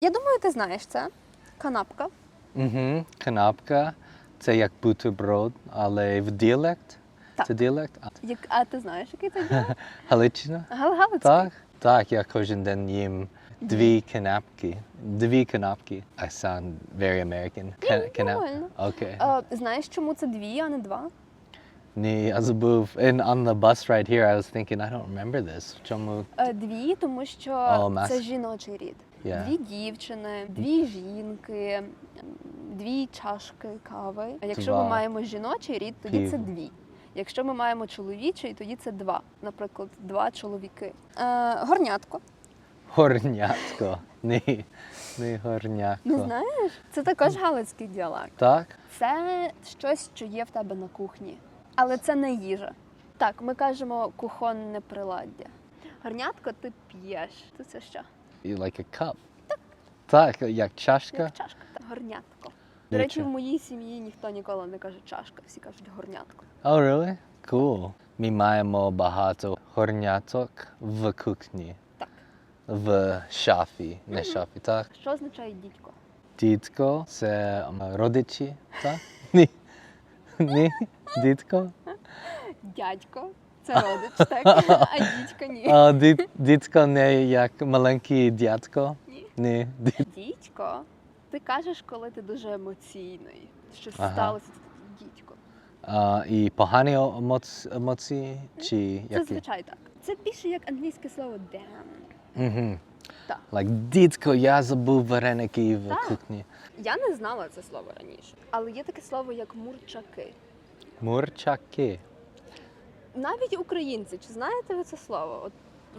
Я думаю, ти знаєш це. Канапка. Угу. Канапка. Це як бутерброд, але в діалект. Так. Це діалект? А, Як, а ти знаєш, який це діалект? Галичина? Гал- Галицький. Так. Так, я кожен день їм дві канапки. Дві канапки. I sound very American. Канап- нормально. Окей. Знаєш, чому це дві, а не два? Ні, я забув. And on the bus ride here, I was thinking, I don't remember this. Чому? Е, дві, тому що О, мас- це жіночий рід. Yeah. Дві дівчини, дві жінки, дві чашки кави. А якщо Два. ми маємо жіночий рід, тоді це Пів. дві. Якщо ми маємо чоловічий, тоді це два. Наприклад, два чоловіки. Е, горнятко. Горнятко. Ні, не горнятко. Не знаєш? Це також галицький діалект. Так? Це щось, що є в тебе на кухні, але це не їжа. Так, ми кажемо кухонне приладдя. Горнятко ти п'єш. То це що? You Like a cup. Так, як чашка. Як чашка. Та горнятко. До речі, в моїй сім'ї ніхто ніколи не каже чашка, всі кажуть горнятко. Oh, really? Cool. Ми маємо багато горняток в кухні. Так. В шафі. Не шафі, так? Що означає дідько? Дідко це родичі, так? Ні. Дідко? Дядько. Це родич, так? А дідько ні. А, дід, дідко не як маленький дядько? Ні. Ні. Дід. Дідько. Ти кажеш, коли ти дуже емоційний. Щось Ага. сталося, ти дідько. А, і погані емоці- емоції? Чи Це які? звичай так. Це більше як англійське слово damn. Угу. Так. Like, дідко, я забув вареники в Так. кухні. Я не знала це слово раніше, але є таке слово як мурчаки. Мурчаки. Навіть українці, чи знаєте ви це слово? От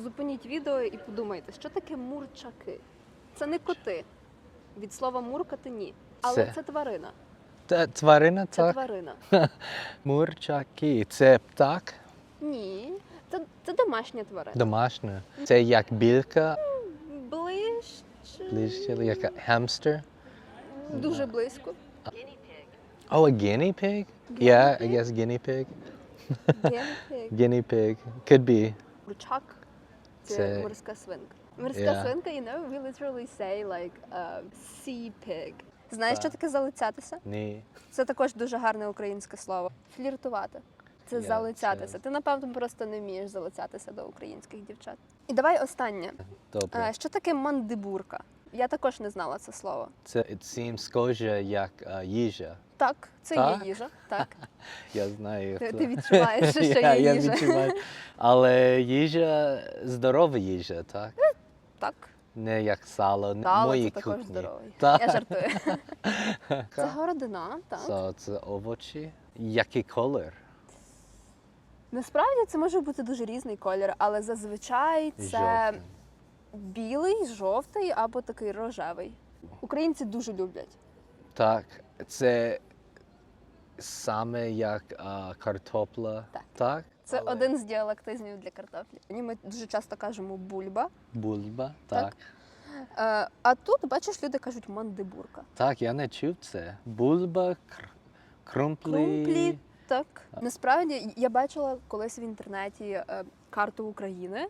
зупиніть відео і подумайте, що таке мурчаки? Це не коти. Від слова муркати ні. Але Це- це, тварина. Та- Тварина, Це так? тварина. Мурчаки. Це птак Ні. Це, це домашня тварина. домашня. Це як білька, Ближче. ближче, як хемстер. Дуже близько. Oh, a guinea pig? Yeah, I guess guinea pig. Генпік. Guinea pig. Could be. Мурчак. Це, морська свинка. Морська Yeah. свинка, you know, we literally say like uh, sea pig. Знаєш, що таке залицятися? Ні. Це також дуже гарне українське слово. Фліртувати. Це Я залицятися. це- Ти, напевно, просто не вмієш залицятися до українських дівчат. І давай останнє. Добре. Е, Що таке мандибурка? Я також не знала це слово. Це seems схоже як а, їжа. Так, це Так? є їжа. Так. Я знаю. Ти, ти відчуваєш, що Я- є я їжа. відчуваю. Але їжа здорова їжа, так? Так. Не як сало, не Сало мої це також кухні. здоровий. Так. Я жартую. Це городина, так. So, це овочі. Який колір? Насправді це може бути дуже різний колір, але зазвичай це Жовтий. Білий, жовтий або такий рожевий. Українці дуже люблять. Так, це саме як а, картопля. Так. так? Це Але один з діалектизмів для картоплі. Ми дуже часто кажемо бульба. Бульба, Так. так. Е, а тут, бачиш, люди кажуть мандибурка. Так, я не чув це. Бульба, кр... крумплі. Крумплі. Так. Насправді я бачила колись в інтернеті е, карту України,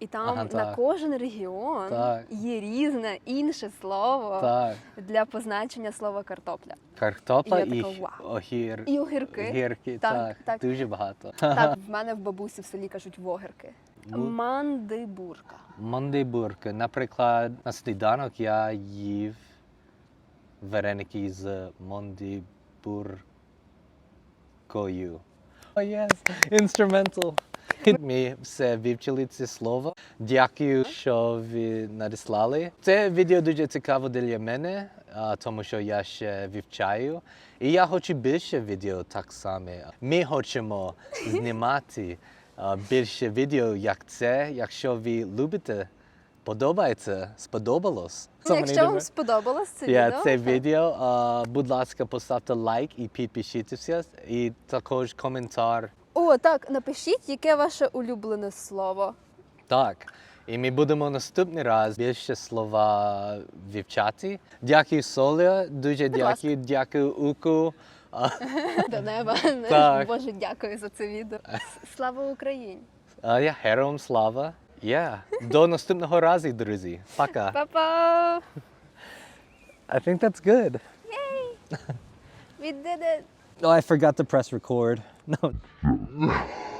і там Ага, на так. кожен регіон Так. є різне інше слово Так. для позначення слова картопля. Картопля І і, така, огір. І огірки. Гірки, Так, так, так. Дуже багато. Так, в мене в бабусі в селі кажуть вогірки. Бу- Мандибурка. Мандибурка. Наприклад, на сніданок я їв вареники з мандибуркою. О, yes, instrumental. Ми все вивчили це слово. Дякую, що ви надіслали. Це відео дуже цікаво для мене, тому що я ще вивчаю. І я хочу більше відео так само. Ми хочемо знімати більше відео, як це, якщо ви любите. Подобається, сподобалось. Якщо вам сподобалось це Я відео, це відео, будь ласка, поставте лайк і підпишіться. І також коментар. О, так, напишіть, яке ваше улюблене слово. Так. І ми будемо наступний раз більше слова вивчати. Дякую, Соля. Дуже Будь ласка. дякую, дякую, Уку. А, До неба. Так. Боже, дякую за це відео. Слава Україні! а, я героям слава. Yeah. До наступного разу, друзі. Пока. Па-па! I think that's good. Yay! We did it! Oh, I forgot to press record. なの